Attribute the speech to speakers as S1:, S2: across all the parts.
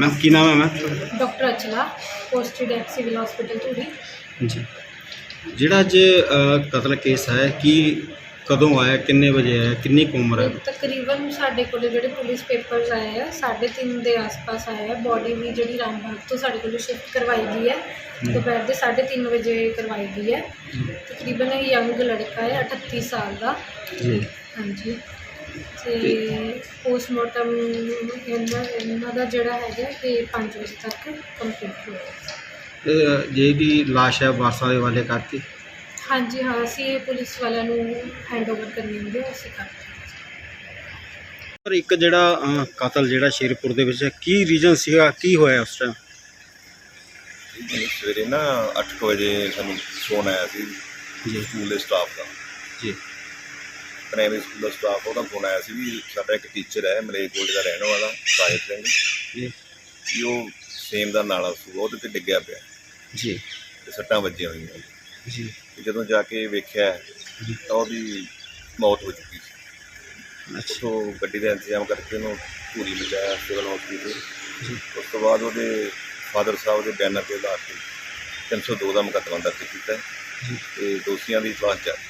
S1: Ma'am ਕੀ ਨਾਮ ਹੈ ma'am
S2: doctor Achla posted at civil hospital Dhuri
S1: ਜੀ। ਜਿਹੜਾ ਅੱਜ ਅ, ਕਤਲ ਕੇਸ ਹੈ ਕੀ ਕਦੋਂ ਆਇਆ ਕਿੰਨੇ ਵਜੇ ਆਇਆ ਕਿੰਨੀ ਕੁ ਉਮਰ ਹੈ?
S2: ਤਕਰੀਬਨ ਸਾਡੇ ਕੋਲ ਜਿਹੜੇ ਪੁਲਿਸ ਪੇਪਰਸ ਆਏ ਆ 3:30 ਦੇ ਆਸ-ਪਾਸ ਆਏ ਆ ਬੋਡੀ ਵੀ ਜਿਹੜੀ ਰਾਮਬਾਗ ਤੋਂ ਸਾਡੇ ਕੋਲ ਸ਼ਿਫਟ ਕਰਵਾਈ ਗਈ ਹੈ ਦੁਪਹਿਰ ਦੇ 3:30 ਵਜੇ ਕਰਵਾਈ ਗਈ ਹੈ। ਤਕਰੀਬਨ ਇਹ ਯੰਗ ਲੜਕਾ ਹੈ 38 ਸਾਲ ਦਾ।
S1: ਜੀ।
S2: ਹਾਂਜੀ। ਤੇ ਪੋਸਟਮਾਰਟਮ ਇਹਨਾਂ ਇਹਨਾਂ ਦਾ ਜਿਹੜਾ ਹੈਗਾ ਕਿ 5 ਵਜੇ ਤੱਕ ਕੰਪਲੀਟ ਹੋ ਜਾਏਗਾ
S1: ਤੇ ਜਿਹਦੀ ਲਾਸ਼ ਹੈ ਵਾਰਸਾਂ ਦੇ ਵਾਲੇ ਕਰਤੀ
S2: ਹਾਂਜੀ ਹਾਂ ਅਸੀਂ ਇਹ ਪੁਲਿਸ ਵਾਲਿਆਂ ਨੂੰ ਹੈਂਡਓਵਰ ਕਰਨੀ ਹੁੰਦੀ ਹੈ ਅਸੀਂ ਕਰਦੇ ਹਾਂ
S1: ਪਰ ਇੱਕ ਜਿਹੜਾ ਕਤਲ ਜਿਹੜਾ ਸ਼ੇਰਪੁਰ ਦੇ ਵਿੱਚ ਹੈ, ਕੀ ਰੀਜਨ ਸੀਗਾ ਕੀ ਹੋਇਆ ਉਸ ਟਾਈਮ
S3: ਸਵੇਰੇ ਨਾ 8 ਵਜੇ ਸਾਨੂੰ ਫੋਨ ਆਇਆ ਸੀ
S1: ਜੀ।
S3: ਸਕੂਲ ਦੇ ਸਟਾਫ ਦਾ।
S1: ਜੀ।
S3: ਪ੍ਰਾਇਮਰੀ ਸਕੂਲ ਦਾ ਸਟਾਫ ਉਹਦਾ ਫੋਨ ਆਇਆ ਸੀ ਵੀ ਸਾਡਾ ਇੱਕ ਟੀਚਰ ਹੈ ਮਲੇਰਕੋਟਲੇ ਦਾ ਰਹਿਣ ਵਾਲਾ ਸਾਹਿਬ ਸਿੰਘ।
S1: ਜੀ।
S3: ਉਹ ਸੇਮ ਦਾ ਨਾਲਾ ਸੀ ਉਹਦੇ ਤੇ ਡਿੱਗਿਆ ਪਿਆ।
S1: ਜੀ।
S3: ਤੇ ਸੱਟਾਂ ਵੱਜੀਆਂ ਹੋਈਆਂ।
S1: ਜੀ।
S3: ਤੇ ਜਦੋਂ ਜਾ ਕੇ ਵੇਖਿਆ। ਤਾਂ ਉਹਦੀ ਮੌਤ ਹੋ ਚੁੱਕੀ ਸੀ।
S1: ਅੱਛਾ।
S3: ਗੱਡੀ ਦਾ ਇੰਤਜ਼ਾਮ ਕਰਕੇ ਉਹਨੂੰ ਪੂਰੀ ਪਹੁੰਚਾਇਆ ਸਿਵਲ ਹਸਪੀਟਲ
S1: ਜੀ।
S3: ਉਸ ਤੋਂ ਬਾਅਦ ਉਹਦੇ ਫਾਦਰ ਸਾਹਿਬ ਦੇ ਬਿਆਨਾਂ ਤੇ ਆਧਾਰ ਤੇ 302 ਦਾ ਮੁਕੱਦਮਾ ਦਰਜ ਕੀਤਾ। ਤੇ ਦੋਸ਼ੀਆਂ ਦੀ ਤਲਾਸ਼ ਜਾਰੀ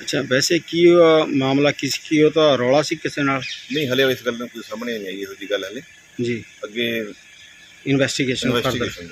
S1: ਅੱਛਾ ਵੈਸੇ ਕੀ ਅ, ਮਾਮਲਾ ਕਿਸ ਕੀ ਉਹ ਤਾਂ ਰੌਲਾ ਸੀ ਕਿਸੇ ਨਾਲ?
S3: ਨਹੀਂ ਹਲੇ ਇਸ ਗੱਲ ਨੂੰ ਕੋਈ ਸਾਹਮਣੇ ਨਹੀਂ ਆਈ ਇਹੋ ਜੀ ਗੱਲ ਹਲੇ।
S1: ਜੀ।
S3: ਅੱਗੇ
S1: ਇਨਵੈਸਟੀਗੇਸ਼ਨ ਕਰਦਾ
S3: ਇਨਵੈਸਟੀਗੇਸ਼ਨ